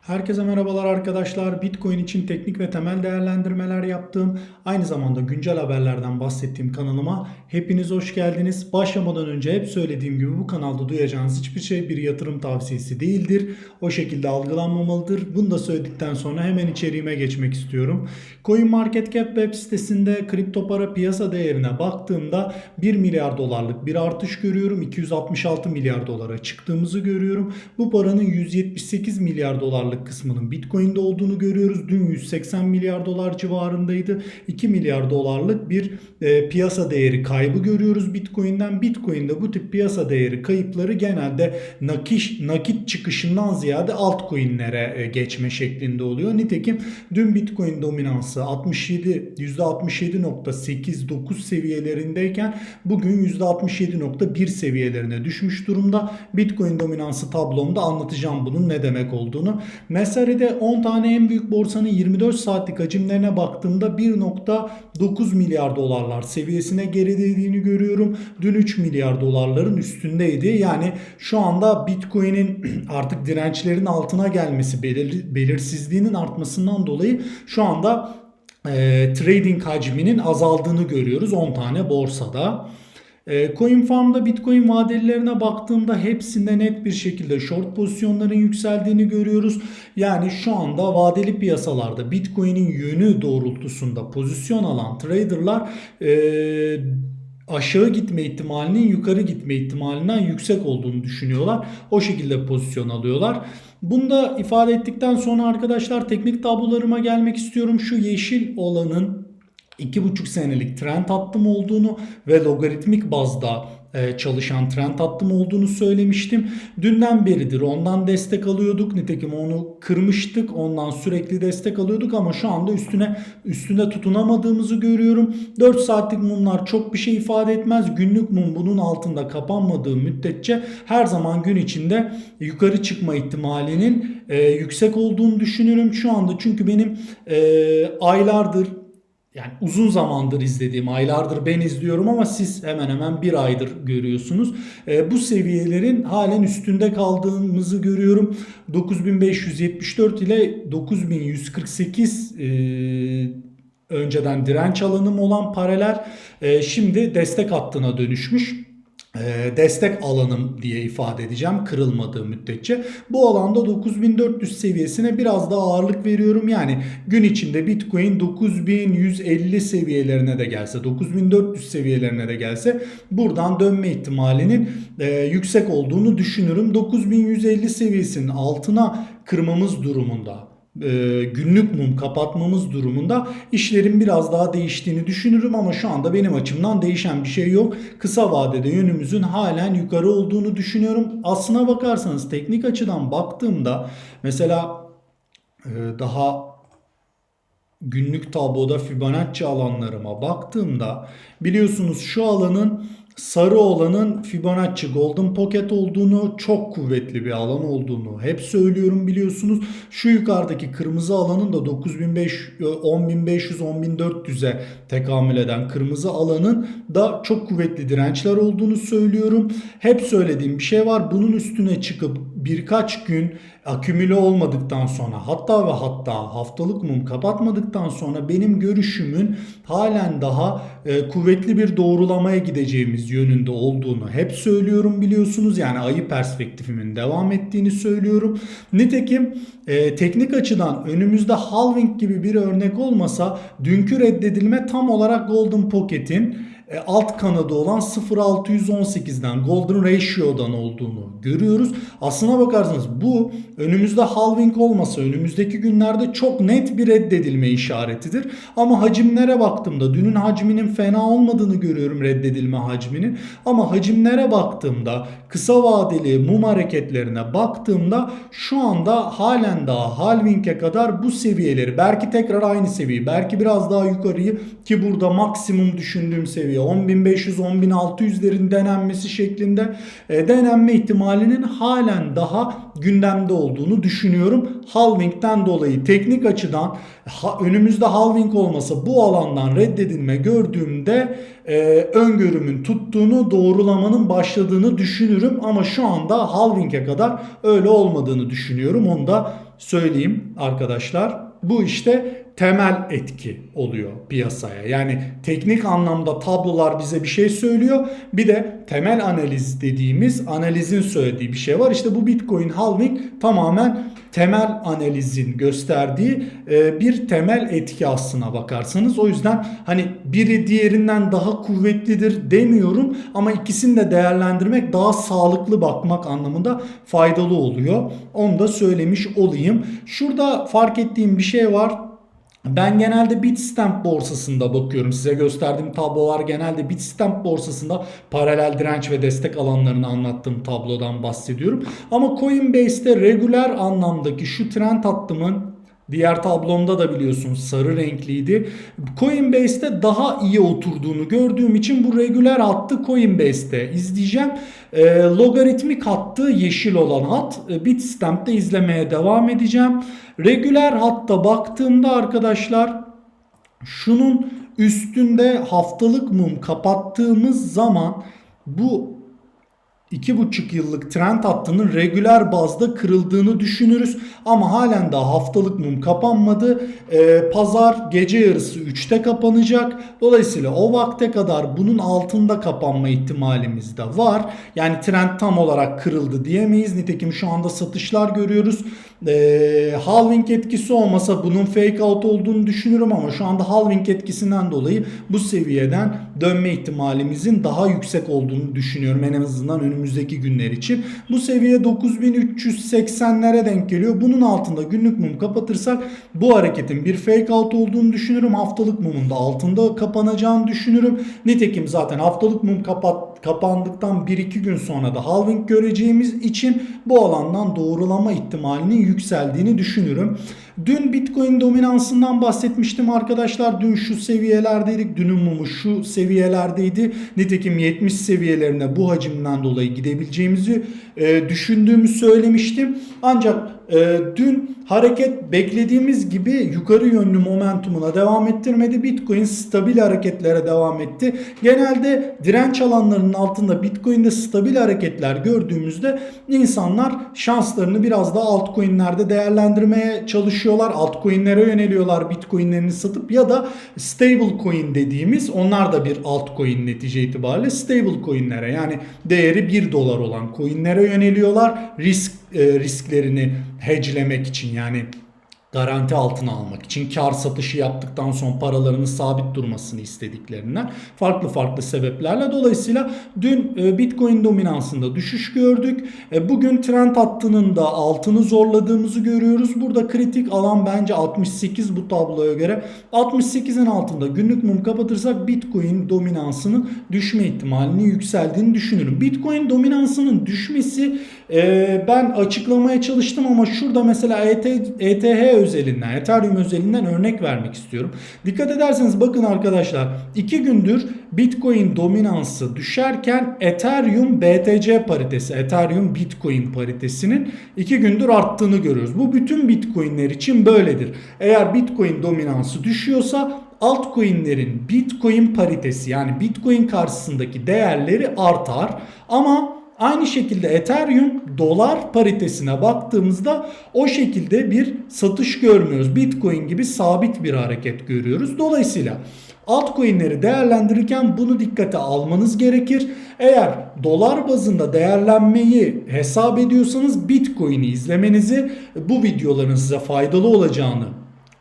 Herkese merhabalar arkadaşlar. Bitcoin için teknik ve temel değerlendirmeler yaptığım, aynı zamanda güncel haberlerden bahsettiğim kanalıma hepiniz hoş geldiniz. Başlamadan önce hep söylediğim gibi bu kanalda duyacağınız hiçbir şey bir yatırım tavsiyesi değildir. O şekilde algılanmamalıdır. Bunu da söyledikten sonra hemen içeriğime geçmek istiyorum. CoinMarketCap web sitesinde kripto para piyasa değerine baktığımda 1 milyar dolarlık bir artış görüyorum. 266 milyar dolara çıktığımızı görüyorum. Bu paranın 178 milyar dolarlık kısmının Bitcoin'de olduğunu görüyoruz. Dün 180 milyar dolar civarındaydı. 2 milyar dolarlık bir e, piyasa değeri kaybı görüyoruz Bitcoin'den. Bitcoin'de bu tip piyasa değeri kayıpları genelde nakit, nakit çıkışından ziyade altcoin'lere e, geçme şeklinde oluyor. Nitekim dün Bitcoin dominansı 67 %67.89 seviyelerindeyken bugün %67.1 seviyelerine düşmüş durumda. Bitcoin dominansı tablomda anlatacağım bunun ne demek olduğunu. Mesari'de 10 tane en büyük borsanın 24 saatlik hacimlerine baktığımda 1.9 milyar dolarlar seviyesine gerilediğini görüyorum. Dün 3 milyar dolarların üstündeydi. Yani şu anda Bitcoin'in artık dirençlerin altına gelmesi, belir, belirsizliğinin artmasından dolayı şu anda e, trading hacminin azaldığını görüyoruz 10 tane borsada. E, CoinFarm'da Bitcoin vadelilerine baktığımda hepsinde net bir şekilde short pozisyonların yükseldiğini görüyoruz. Yani şu anda vadeli piyasalarda Bitcoin'in yönü doğrultusunda pozisyon alan traderlar e, aşağı gitme ihtimalinin yukarı gitme ihtimalinden yüksek olduğunu düşünüyorlar. O şekilde pozisyon alıyorlar. Bunu da ifade ettikten sonra arkadaşlar teknik tablolarıma gelmek istiyorum. Şu yeşil olanın 2,5 senelik trend hattım olduğunu ve logaritmik bazda e, çalışan trend hattım olduğunu söylemiştim. Dünden beridir ondan destek alıyorduk. Nitekim onu kırmıştık. Ondan sürekli destek alıyorduk ama şu anda üstüne üstünde tutunamadığımızı görüyorum. 4 saatlik mumlar çok bir şey ifade etmez. Günlük mum bunun altında kapanmadığı müddetçe her zaman gün içinde yukarı çıkma ihtimalinin e, yüksek olduğunu düşünüyorum şu anda. Çünkü benim e, aylardır yani uzun zamandır izlediğim, aylardır ben izliyorum ama siz hemen hemen bir aydır görüyorsunuz. E, bu seviyelerin halen üstünde kaldığımızı görüyorum. 9574 ile 9148 e, önceden direnç alanım olan paralel e, şimdi destek hattına dönüşmüş destek alanım diye ifade edeceğim kırılmadığı müddetçe. Bu alanda 9400 seviyesine biraz daha ağırlık veriyorum. Yani gün içinde Bitcoin 9150 seviyelerine de gelse 9400 seviyelerine de gelse buradan dönme ihtimalinin e, yüksek olduğunu düşünürüm. 9150 seviyesinin altına kırmamız durumunda e, günlük mum kapatmamız durumunda işlerin biraz daha değiştiğini düşünürüm ama şu anda benim açımdan değişen bir şey yok. Kısa vadede yönümüzün halen yukarı olduğunu düşünüyorum. Aslına bakarsanız teknik açıdan baktığımda mesela e, daha günlük tabloda Fibonacci alanlarıma baktığımda biliyorsunuz şu alanın sarı olanın Fibonacci Golden Pocket olduğunu, çok kuvvetli bir alan olduğunu hep söylüyorum biliyorsunuz. Şu yukarıdaki kırmızı alanın da 9500 10500 10400'e tekamül eden kırmızı alanın da çok kuvvetli dirençler olduğunu söylüyorum. Hep söylediğim bir şey var. Bunun üstüne çıkıp birkaç gün akümüle olmadıktan sonra hatta ve hatta haftalık mum kapatmadıktan sonra benim görüşümün halen daha e, kuvvetli bir doğrulamaya gideceğimiz yönünde olduğunu hep söylüyorum biliyorsunuz. Yani ayı perspektifimin devam ettiğini söylüyorum. Nitekim e, teknik açıdan önümüzde halving gibi bir örnek olmasa dünkü reddedilme tam olarak Golden Pocket'in alt kanadı olan 0.618'den Golden Ratio'dan olduğunu görüyoruz. Aslına bakarsanız bu önümüzde halving olmasa önümüzdeki günlerde çok net bir reddedilme işaretidir. Ama hacimlere baktığımda dünün hacminin fena olmadığını görüyorum reddedilme hacminin. Ama hacimlere baktığımda kısa vadeli mum hareketlerine baktığımda şu anda halen daha halving'e kadar bu seviyeleri belki tekrar aynı seviye belki biraz daha yukarıyı ki burada maksimum düşündüğüm seviye 10.500-10.600'lerin denenmesi şeklinde e, denenme ihtimalinin halen daha gündemde olduğunu düşünüyorum. Halving'den dolayı teknik açıdan önümüzde halving olmasa bu alandan reddedilme gördüğümde e, öngörümün tuttuğunu doğrulamanın başladığını düşünürüm ama şu anda halving'e kadar öyle olmadığını düşünüyorum. Onu da söyleyeyim arkadaşlar. Bu işte temel etki oluyor piyasaya. Yani teknik anlamda tablolar bize bir şey söylüyor. Bir de temel analiz dediğimiz analizin söylediği bir şey var. İşte bu Bitcoin halving tamamen temel analizin gösterdiği e, bir temel etki aslına bakarsanız. O yüzden hani biri diğerinden daha kuvvetlidir demiyorum ama ikisini de değerlendirmek daha sağlıklı bakmak anlamında faydalı oluyor. Onu da söylemiş olayım. Şurada fark ettiğim bir şey var. Ben genelde Bitstamp borsasında bakıyorum. Size gösterdiğim tablolar genelde Bitstamp borsasında paralel direnç ve destek alanlarını anlattığım tablodan bahsediyorum. Ama Coinbase'te regüler anlamdaki şu trend hattımın Diğer tablomda da biliyorsunuz sarı renkliydi. Coinbase'te daha iyi oturduğunu gördüğüm için bu regüler hattı Coinbase'te izleyeceğim. E, logaritmik hattı yeşil olan hat. E, Bitstamp'te izlemeye devam edeceğim. Regüler hatta baktığımda arkadaşlar şunun üstünde haftalık mum kapattığımız zaman bu 2,5 yıllık trend hattının regüler bazda kırıldığını düşünürüz. Ama halen daha haftalık mum kapanmadı. Ee, pazar gece yarısı 3'te kapanacak. Dolayısıyla o vakte kadar bunun altında kapanma ihtimalimiz de var. Yani trend tam olarak kırıldı diyemeyiz. Nitekim şu anda satışlar görüyoruz. Ee, halving etkisi olmasa bunun fake out olduğunu düşünürüm ama şu anda halving etkisinden dolayı bu seviyeden dönme ihtimalimizin daha yüksek olduğunu düşünüyorum. En azından önümüzdeki günler için. Bu seviye 9380'lere denk geliyor. Bunun altında günlük mum kapatırsak bu hareketin bir fake out olduğunu düşünürüm. Haftalık mumun da altında kapanacağını düşünürüm. Nitekim zaten haftalık mum kapat, kapandıktan 1-2 gün sonra da halving göreceğimiz için bu alandan doğrulama ihtimalinin yükseldiğini düşünürüm. Dün Bitcoin dominansından bahsetmiştim arkadaşlar. Dün şu seviyelerdeydik. Dünün mumu şu seviyelerdeydi. Nitekim 70 seviyelerine bu hacimden dolayı gidebileceğimizi e, düşündüğümü söylemiştim. Ancak e, dün hareket beklediğimiz gibi yukarı yönlü momentumuna devam ettirmedi. Bitcoin stabil hareketlere devam etti. Genelde direnç alanlarının altında Bitcoin'de stabil hareketler gördüğümüzde insanlar şanslarını biraz daha altcoin'lerde değerlendirmeye çalışıyorlar. Altcoin'lere yöneliyorlar Bitcoin'lerini satıp ya da stable coin dediğimiz onlar da bir altcoin netice itibariyle stable coin'lere yani değeri 1 dolar olan coin'lere yöneliyorlar. Risk e, risklerini hedgelemek için yani garanti altına almak için kar satışı yaptıktan sonra paralarının sabit durmasını istediklerinden farklı farklı sebeplerle dolayısıyla dün e, Bitcoin dominansında düşüş gördük. E, bugün trend hattının da altını zorladığımızı görüyoruz. Burada kritik alan bence 68 bu tabloya göre. 68'in altında günlük mum kapatırsak Bitcoin dominansının düşme ihtimalini yükseldiğini düşünürüm. Bitcoin dominansının düşmesi e, ben açıklamaya çalıştım ama şurada mesela ETH özelinden, Ethereum özelinden örnek vermek istiyorum. Dikkat ederseniz bakın arkadaşlar 2 gündür Bitcoin dominansı düşerken Ethereum BTC paritesi, Ethereum Bitcoin paritesinin 2 gündür arttığını görüyoruz. Bu bütün Bitcoin'ler için böyledir. Eğer Bitcoin dominansı düşüyorsa altcoin'lerin Bitcoin paritesi yani Bitcoin karşısındaki değerleri artar ama Aynı şekilde Ethereum dolar paritesine baktığımızda o şekilde bir satış görmüyoruz. Bitcoin gibi sabit bir hareket görüyoruz. Dolayısıyla altcoin'leri değerlendirirken bunu dikkate almanız gerekir. Eğer dolar bazında değerlenmeyi hesap ediyorsanız Bitcoin'i izlemenizi bu videoların size faydalı olacağını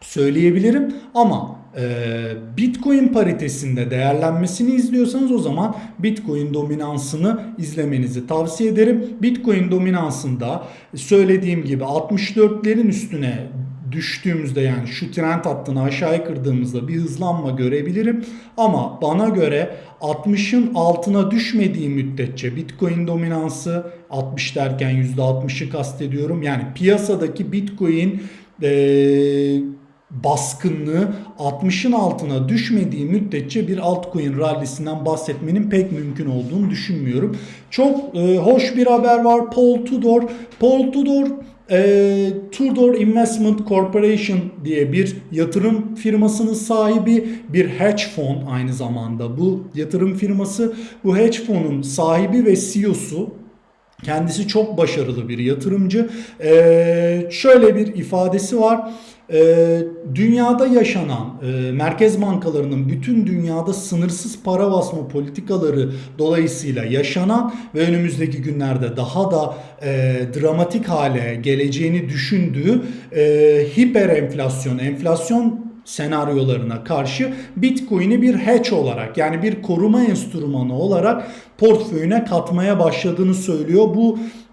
söyleyebilirim. Ama Bitcoin paritesinde değerlenmesini izliyorsanız o zaman Bitcoin dominansını izlemenizi tavsiye ederim. Bitcoin dominansında söylediğim gibi 64'lerin üstüne düştüğümüzde yani şu trend hattını aşağıya kırdığımızda bir hızlanma görebilirim. Ama bana göre 60'ın altına düşmediği müddetçe Bitcoin dominansı 60 derken %60'ı kastediyorum. Yani piyasadaki Bitcoin ee, baskınlığı 60'ın altına düşmediği müddetçe bir altcoin rallisinden bahsetmenin pek mümkün olduğunu düşünmüyorum. Çok e, hoş bir haber var. Paul Tudor. Paul Tudor e, Tudor Investment Corporation diye bir yatırım firmasının sahibi bir hedge fon aynı zamanda bu yatırım firması bu hedge fonun sahibi ve CEO'su Kendisi çok başarılı bir yatırımcı. Ee, şöyle bir ifadesi var. Ee, dünyada yaşanan e, merkez bankalarının bütün dünyada sınırsız para basma politikaları dolayısıyla yaşanan ve önümüzdeki günlerde daha da e, dramatik hale geleceğini düşündüğü e, hiper enflasyon, enflasyon senaryolarına karşı Bitcoin'i bir hedge olarak yani bir koruma enstrümanı olarak portföyüne katmaya başladığını söylüyor. Bu e,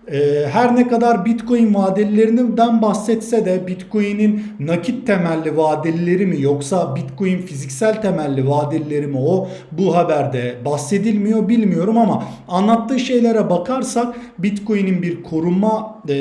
her ne kadar Bitcoin vadelilerinden bahsetse de Bitcoin'in nakit temelli vadelileri mi yoksa Bitcoin fiziksel temelli vadelileri mi o? Bu haberde bahsedilmiyor bilmiyorum ama anlattığı şeylere bakarsak Bitcoin'in bir koruma e,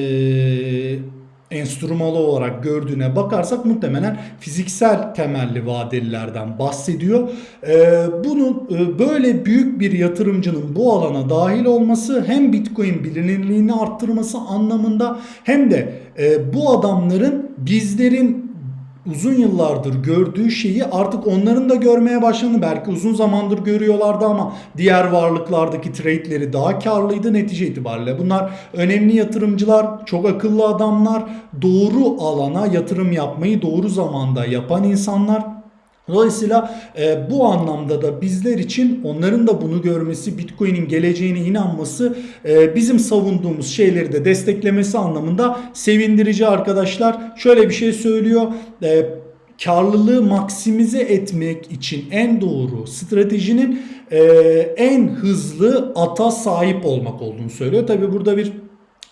enstrümalı olarak gördüğüne bakarsak muhtemelen fiziksel temelli vadelilerden bahsediyor. Ee, bunun e, böyle büyük bir yatırımcının bu alana dahil olması hem Bitcoin bilinirliğini arttırması anlamında hem de e, bu adamların bizlerin uzun yıllardır gördüğü şeyi artık onların da görmeye başladığını belki uzun zamandır görüyorlardı ama diğer varlıklardaki trade'leri daha karlıydı netice itibariyle. Bunlar önemli yatırımcılar, çok akıllı adamlar, doğru alana yatırım yapmayı doğru zamanda yapan insanlar. Dolayısıyla e, bu anlamda da bizler için onların da bunu görmesi, Bitcoin'in geleceğine inanması, e, bizim savunduğumuz şeyleri de desteklemesi anlamında sevindirici arkadaşlar. Şöyle bir şey söylüyor. E, karlılığı maksimize etmek için en doğru stratejinin e, en hızlı ata sahip olmak olduğunu söylüyor. Tabi burada bir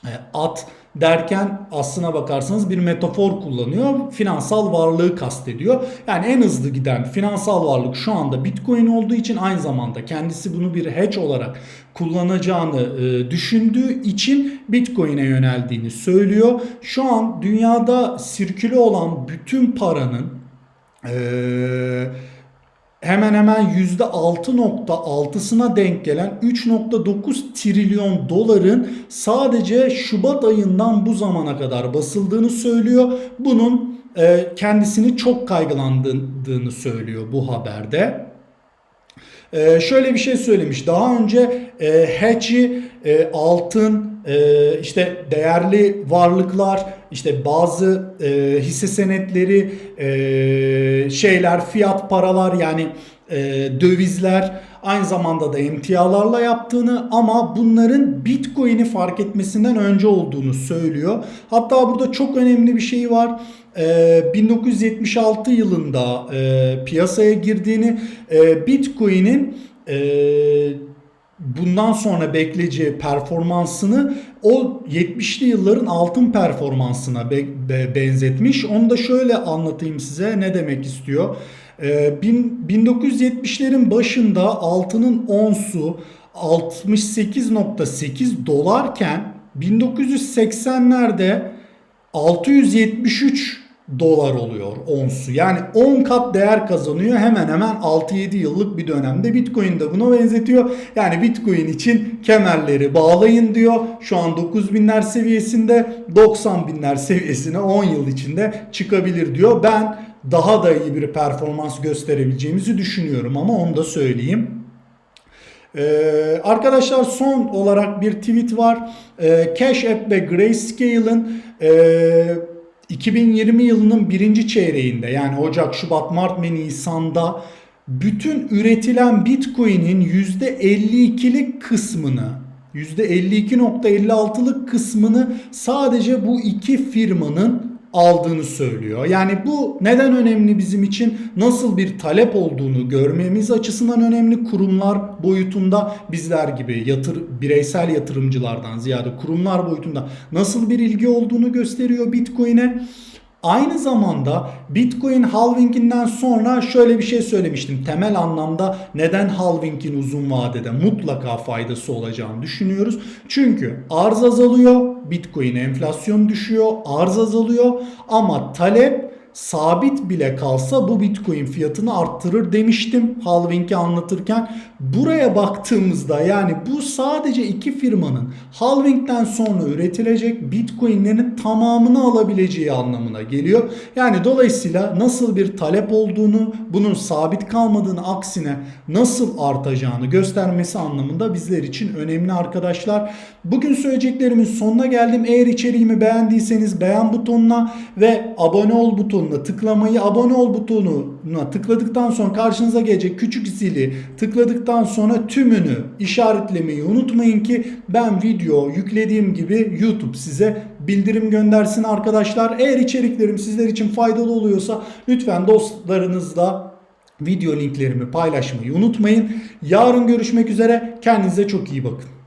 e, at derken aslına bakarsanız bir metafor kullanıyor. Finansal varlığı kastediyor. Yani en hızlı giden finansal varlık şu anda Bitcoin olduğu için aynı zamanda kendisi bunu bir hedge olarak kullanacağını e, düşündüğü için Bitcoin'e yöneldiğini söylüyor. Şu an dünyada sirküle olan bütün paranın eee hemen hemen %6.6'sına denk gelen 3.9 trilyon doların sadece Şubat ayından bu zamana kadar basıldığını söylüyor. Bunun e, kendisini çok kaygılandığını söylüyor bu haberde. E, şöyle bir şey söylemiş. Daha önce e, hedge'i e, altın, e, işte değerli varlıklar, işte bazı e, hisse senetleri, e, şeyler, fiyat paralar yani e, dövizler aynı zamanda da emtialarla yaptığını ama bunların Bitcoin'i fark etmesinden önce olduğunu söylüyor. Hatta burada çok önemli bir şey var. 1976 yılında e, piyasaya girdiğini e, Bitcoin'in e, bundan sonra bekleyeceği performansını o 70'li yılların altın performansına be, be, benzetmiş. Onu da şöyle anlatayım size ne demek istiyor. Ee, 1970'lerin başında altının onsu 68.8 dolarken 1980'lerde 673 dolar oluyor onsu. Yani 10 kat değer kazanıyor hemen hemen 6-7 yıllık bir dönemde. Bitcoin de buna benzetiyor. Yani Bitcoin için kemerleri bağlayın diyor. Şu an 9000'ler seviyesinde 90 binler seviyesine 10 yıl içinde çıkabilir diyor. Ben daha da iyi bir performans gösterebileceğimizi düşünüyorum ama onu da söyleyeyim. Ee, arkadaşlar son olarak bir tweet var. Ee, Cash App ve Grayscale'ın e, 2020 yılının birinci çeyreğinde yani Ocak, Şubat, Mart ve Nisan'da bütün üretilen Bitcoin'in %52'lik kısmını %52.56'lık kısmını sadece bu iki firmanın aldığını söylüyor. Yani bu neden önemli bizim için? Nasıl bir talep olduğunu görmemiz açısından önemli. Kurumlar boyutunda bizler gibi yatır bireysel yatırımcılardan ziyade kurumlar boyutunda nasıl bir ilgi olduğunu gösteriyor Bitcoin'e. Aynı zamanda Bitcoin halvinginden sonra şöyle bir şey söylemiştim. Temel anlamda neden halvingin uzun vadede mutlaka faydası olacağını düşünüyoruz. Çünkü arz azalıyor, Bitcoin enflasyon düşüyor, arz azalıyor ama talep sabit bile kalsa bu Bitcoin fiyatını arttırır demiştim halving'i anlatırken. Buraya baktığımızda yani bu sadece iki firmanın halvingden sonra üretilecek bitcoinlerin tamamını alabileceği anlamına geliyor. Yani dolayısıyla nasıl bir talep olduğunu, bunun sabit kalmadığını aksine nasıl artacağını göstermesi anlamında bizler için önemli arkadaşlar. Bugün söyleyeceklerimin sonuna geldim. Eğer içeriğimi beğendiyseniz beğen butonuna ve abone ol butonuna tıklamayı, abone ol butonuna tıkladıktan sonra karşınıza gelecek küçük zili tıkladıktan sonra tümünü işaretlemeyi unutmayın ki ben video yüklediğim gibi YouTube size bildirim göndersin arkadaşlar. Eğer içeriklerim sizler için faydalı oluyorsa lütfen dostlarınızla video linklerimi paylaşmayı unutmayın. Yarın görüşmek üzere. Kendinize çok iyi bakın.